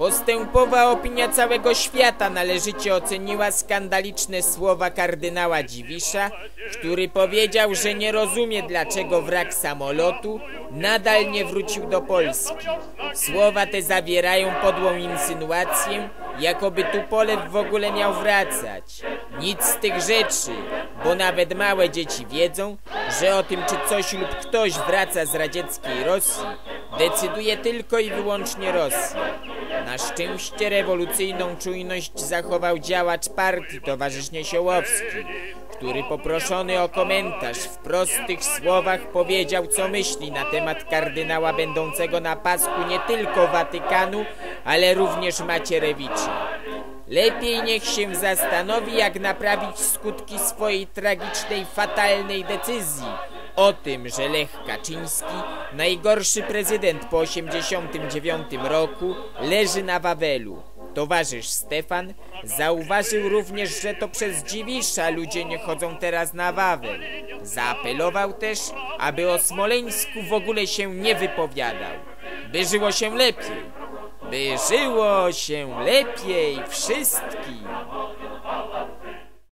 Postępowa opinia całego świata należycie oceniła skandaliczne słowa kardynała Dziwisza, który powiedział, że nie rozumie dlaczego wrak samolotu nadal nie wrócił do Polski. Słowa te zawierają podłą insynuację, jakoby Tupolew w ogóle miał wracać. Nic z tych rzeczy, bo nawet małe dzieci wiedzą, że o tym czy coś lub ktoś wraca z radzieckiej Rosji decyduje tylko i wyłącznie Rosja. Na szczęście rewolucyjną czujność zachował działacz partii towarzysz Niesiołowski, który poproszony o komentarz w prostych słowach powiedział co myśli na temat kardynała będącego na pasku nie tylko Watykanu, ale również Macierewicza. Lepiej niech się zastanowi, jak naprawić skutki swojej tragicznej, fatalnej decyzji o tym, że Lech Kaczyński, najgorszy prezydent po 89 roku, leży na Wawelu. Towarzysz Stefan zauważył również, że to przez Dziwisza ludzie nie chodzą teraz na Wawel. Zaapelował też, aby o Smoleńsku w ogóle się nie wypowiadał. By żyło się lepiej. By żyło się lepiej wszystkim.